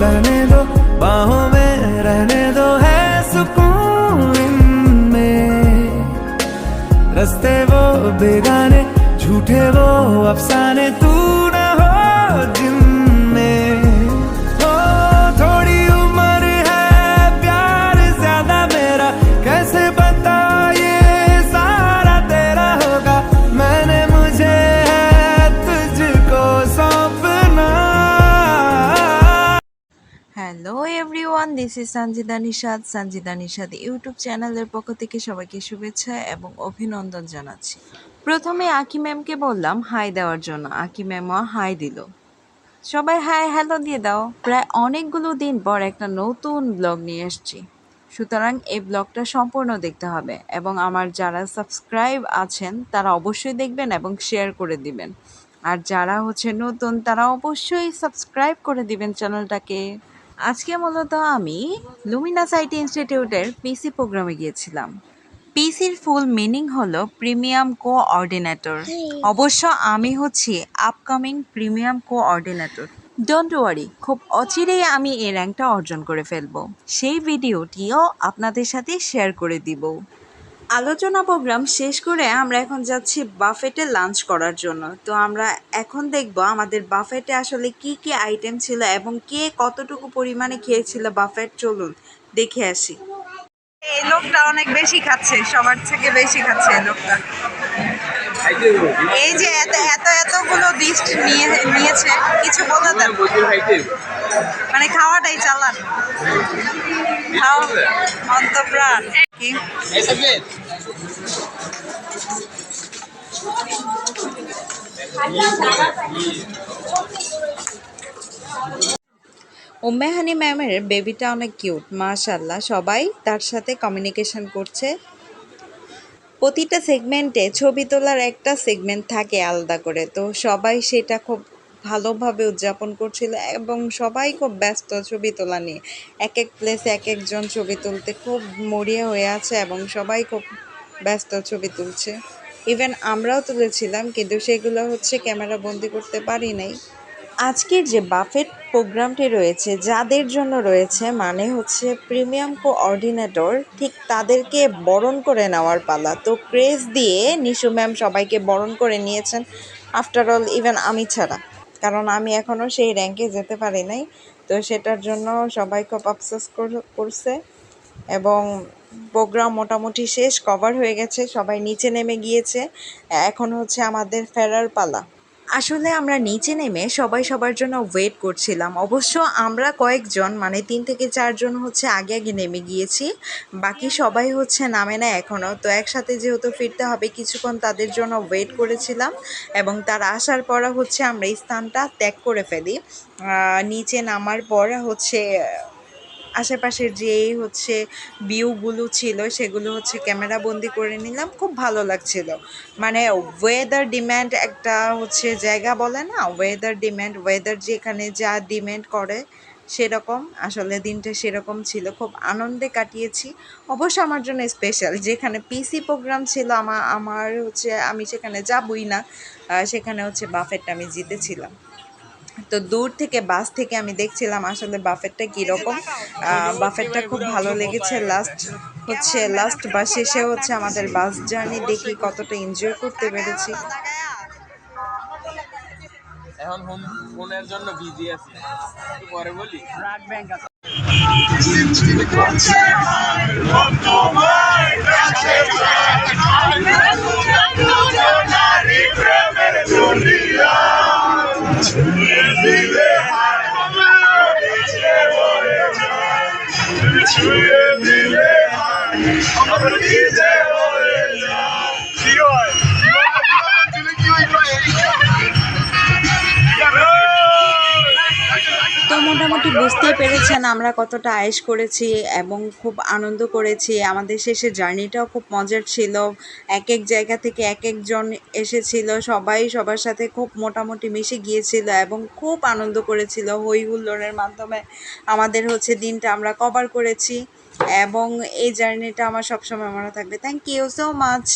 बहने दो, बाहों में रहने दो, है सुकून में रस्ते वो बेगाने, झूठे वो अफसाने, तू hello everyone this is Sanjida Nishad Sanjida Nishad YouTube চ্যানেলের পক্ষ থেকে সবাইকে শুভেচ্ছা এবং অভিনন্দন জানাচ্ছি। প্রথমে আকি ম্যামকে বললাম হাই দেওয়ার জন্য। আকি ম্যামও হাই দিল। সবাই হাই হ্যালো দিয়ে দাও। প্রায় অনেকগুলো দিন পর একটা নতুন ব্লগ নিয়ে এসেছি। সুতরাং এই ব্লগটা সম্পূর্ণ দেখতে হবে এবং আমার যারা সাবস্ক্রাইব আছেন, তারা অবশ্যই দেখবেন এবং শেয়ার করে দিবেন। আর যারা হচ্ছে নতুন, তারা অবশ্যই সাবস্ক্রাইব করে দিবেন চ্যানেলটাকে। আজকে মূলত আমি লুমিনাস আইটি ইনস্টিটিউটের পিসি প্রোগ্রামে গিয়েছিলাম। পিসির ফুল মিনিং হলো প্রিমিয়াম কোঅর্ডিনেটর অবশ্য আমি হচ্ছি upcoming premium coordinator don't worry খুব অচিরেই আমি এই র্যাঙ্কটা অর্জন করে ফেলব। সেই ভিডিওটিও আপনাদের সাথে শেয়ার করে দিব। আলোচনা প্রোগ্রাম শেষ করে আমরা এখন যাচ্ছি বাফেটে লাঞ্চ করার জন্য। তো আমরা এখন দেখব আমাদের বাফেটে আসলে কি কি আইটেম ছিল এবং কে কতটুকু পরিমাণে খেয়েছিল বাফেট। চলুন দেখে আসি। এই লোকটা অনেক বেশি খাচ্ছে, সবার থেকে বেশি খাচ্ছে এই লোকটা। এই যে এত এত এতগুলো ডিশ নিয়ে নিয়েছে কিছু বলে দেন মানে খাওয়াটাই চালান। খাওয়া অন্তপ্রাণ কি? উম্মেহানি ম্যামের বেবিটা অনেক কিউট মাশাল্লাহ সবাই তার সাথে কমিউনিকেশন করছে। প্রতিটা সেগমেন্টে ছবি তোলার একটা সেগমেন্ট থাকে আলাদা করে। তো সবাই সেটা খুব ভালোভাবে উদযাপন করছিল এবং সবাই খুব ব্যস্ত ছবি তোলা নিয়ে। এক এক প্লেসে এক একজন ছবি তুলতে খুব মরিয়া হয়ে আছে এবং সবাই খুব ব্যস্ত ছবি তুলছে। ইভেন আমরাও তুলেছিলাম, কিন্তু সেগুলো হচ্ছে ক্যামেরা বন্দি করতে পারি নাই। আজকের যে বাফেট প্রোগ্রামটি রয়েছে, যাদের জন্য রয়েছে মানে হচ্ছে প্রিমিয়াম কোঅর্ডিনেটর, ঠিক তাদেরকে বরণ করে নেওয়ার পালা। তো ক্রেজ দিয়ে নিশু ম্যাম সবাইকে বরণ করে নিয়েছেন। আফটার অল ইভেন আমি ছাড়া। কারণ আমি এখনও সেই র্যাঙ্কে যেতে পারি নাই। তো সেটার জন্য সবাই খুব আফসোস কর- করছে। এবং প্রোগ্রাম মোটামুটি শেষ কভার হয়ে গেছে, সবাই নিচে নেমে গিয়েছে। এখন হচ্ছে আমাদের ফেরার পালা। আসলে আমরা নিচে নেমে সবাই সবার জন্য ওয়েট করছিলাম। অবশ্য আমরা কয়েকজন মানে তিন থেকে চারজন হচ্ছে আগে আগে নেমে গিয়েছি। বাকি সবাই হচ্ছে নামে না এখনও তো একসাথে যেহেতু ফিরতে হবে, কিছুক্ষণ তাদের জন্য ওয়েট করেছিলাম এবং তার আসার পর হচ্ছে আমরা এই স্থানটা ত্যাগ করে ফেলি। নিচে নামার পর হচ্ছে আশেপাশের যে হচ্ছে ভিউগুলো ছিল, সেগুলো হচ্ছে ক্যামেরা বন্দি করে নিলাম। খুব ভালো লাগছিল। মানে ওয়েদার ডিম্যান্ড একটা হচ্ছে জায়গা বলে না? ওয়েদার ডিম্যান্ড ওয়েদার যেখানে যা ডিম্যান্ড করে সেরকম। আসলে দিনটা সেরকম ছিল। খুব আনন্দে কাটিয়েছি। অবশ্য আমার জন্য স্পেশাল যেখানে পিসি প্রোগ্রাম ছিল আমার আমার হচ্ছে আমি সেখানে যাবই না। সেখানে হচ্ছে বাফেটটা আমি জিতেছিলাম। তো দূর থেকে বাস থেকে আমি দেখছিলাম আসলে বাফেটটা কীরকম। বাফেটটা খুব ভালো লেগেছে। লাস্ট হচ্ছে লাস্ট বাস শেষে হচ্ছে আমাদের বাস জার্নি। দেখি কতটা এনজয় করতে পেরেছি। এখন ফোনের জন্য বিজি আছি। পরে বলি। ছুঁয়ে দিলে আমার কি যে বুঝতেই পেরেছেন আমরা কতটা আয়েশ করেছি এবং খুব আনন্দ করেছি। আমাদের শেষে জার্নিটাও খুব মজার ছিল। এক এক জায়গা থেকে এক একজন এসেছিল। সবাই সবার সাথে খুব মোটামুটি মিশে গিয়েছিল এবং খুব আনন্দ করেছিল। হই হুল্লোড়ের মাধ্যমে আমাদের হচ্ছে দিনটা আমরা কভার করেছি এবং এই জার্নিটা আমার সবসময় মনে থাকবে। Thank you so much